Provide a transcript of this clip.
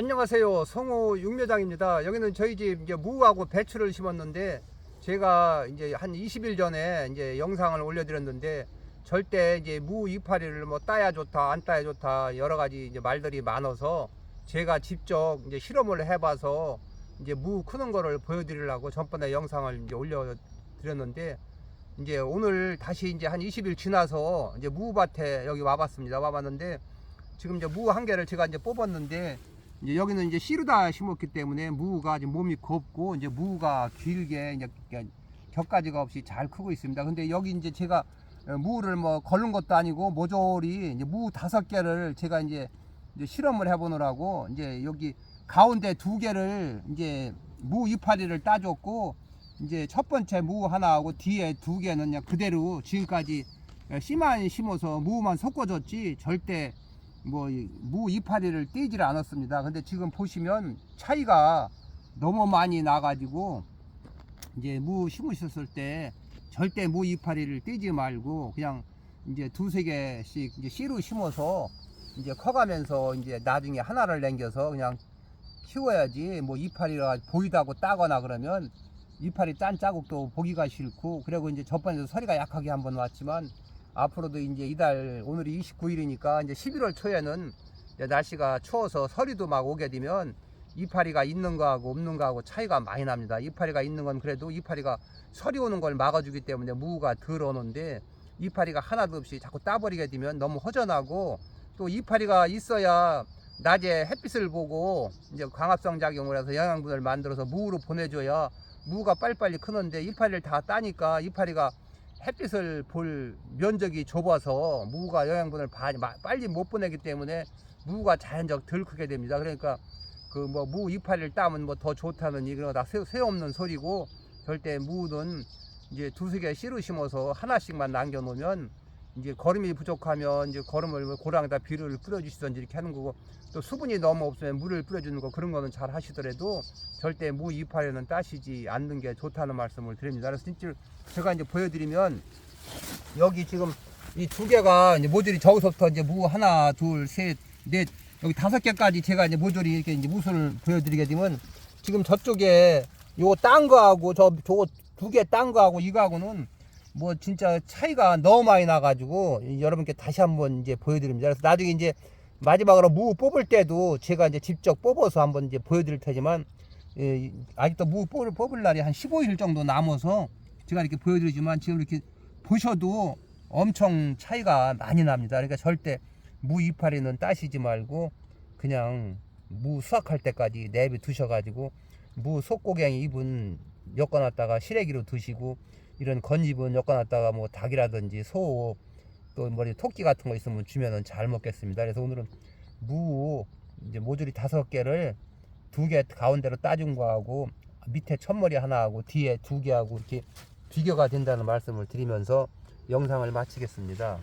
안녕하세요. 성우 육묘장입니다. 여기는 저희 집 이제 무하고 배추를 심었는데 제가 이제 한 20일 전에 이제 영상을 올려드렸는데 절대 이제 무 이파리를 뭐 따야 좋다 안 따야 좋다 여러 가지 이제 말들이 많아서 제가 직접 이제 실험을 해봐서 이제 무 크는 거를 보여드리려고 전번에 영상을 이제 올려드렸는데 이제 오늘 다시 이제 한 20일 지나서 이제 무밭에 여기 와봤습니다. 와봤는데 지금 이제 무 한 개를 제가 이제 뽑았는데 이제 여기는 이제 씨르다 심었기 때문에 무가 지금 몸이 곱고 이제 무가 길게 이제 격가지가 없이 잘 크고 있습니다. 근데 여기 이제 제가 어, 무를 뭐 걸른 것도 아니고 모조리 이제 무 다섯 개를 제가 이제, 이제 실험을 해보느라고 이제 여기 가운데 두 개를 이제 무 이파리를 따줬고 이제 첫 번째 무 하나하고 뒤에 두 개는 그냥 그대로 지금까지 씨만 심어서 무만 섞어줬지 절대 뭐무 이파리를 떼지를 않았습니다. 근데 지금 보시면 차이가 너무 많이 나가지고 이제 무 심으셨을 때 절대 무 이파리를 떼지 말고 그냥 이제 두세 개씩 이제 씨로 심어서 이제 커가면서 이제 나중에 하나를 남겨서 그냥 키워야지 뭐 이파리가 보이다고 따거나 그러면 이파리 딴 자국도 보기가 싫고 그리고 이제 저번에도 서리가 약하게 한번 왔지만 앞으로도 이제 이달 오늘이 29일이니까 이제 11월 초에는 이제 날씨가 추워서 서리도 막 오게 되면 이파리가 있는 거하고 없는 거하고 차이가 많이 납니다. 이파리가 있는 건 그래도 이파리가 서리 오는 걸 막아주기 때문에 무가 덜 오는데 이파리가 하나도 없이 자꾸 따버리게 되면 너무 허전하고 또 이파리가 있어야 낮에 햇빛을 보고 이제 광합성 작용을 해서 영양분을 만들어서 무로 보내줘야 무가 빨리빨리 크는데 이파리를 다 따니까 이파리가 햇빛을 볼 면적이 좁아서 무가 영양분을 빨리 못 보내기 때문에 무가 자연적 덜 크게 됩니다. 그러니까 그 뭐 무 이파리를 따면 뭐 더 좋다는 이 그런 거다 소용없는 소리고 절대 무는 이제 두세 개 씨로 심어서 하나씩만 남겨 놓으면 이제 거름이 부족하면 이제 뭐 고랑에다 비료를 뿌려주시던지 이렇게 하는 거고 또 수분이 너무 없으면 물을 뿌려주는 거 그런 거는 잘 하시더라도 절대 무 이파리는 따시지 않는 게 좋다는 말씀을 드립니다. 그래서 진짜 제가 이제 보여드리면 여기 지금 이 두 개가 이제 모조리 저기서부터 이제 무 하나, 둘, 셋, 넷 여기 다섯 개까지 제가 이제 모조리 이렇게 이제 무술을 보여드리게 되면 지금 저쪽에 요 딴 거하고 저 저거 두 개 딴 거하고 이거하고는 뭐 진짜 차이가 너무 많이 나가지고 여러분께 다시 한번 이제 보여드립니다. 그래서 나중에 이제 마지막으로 무 뽑을 때도 제가 이제 직접 뽑아서 한번 이제 보여드릴 테지만 예, 아직도 무 뽑을, 뽑을 날이 한 15일 정도 남아서 제가 이렇게 보여드리지만 지금 이렇게 보셔도 엄청 차이가 많이 납니다. 그러니까 절대 무 이파리는 따시지 말고 그냥 무 수확할 때까지 내비 두셔가지고 무 속고갱이 잎은 엮어놨다가 시래기로 드시고 이런 건잎은 엮어놨다가 뭐 닭이라든지 소 또 머리 토끼 같은 거 있으면 주면은 잘 먹겠습니다. 그래서 오늘은 무 이제 모조리 다섯 개를 두 개 가운데로 따준 거하고 밑에 첫머리 하나 하고 뒤에 두 개 하고 이렇게 비교가 된다는 말씀을 드리면서 영상을 마치겠습니다.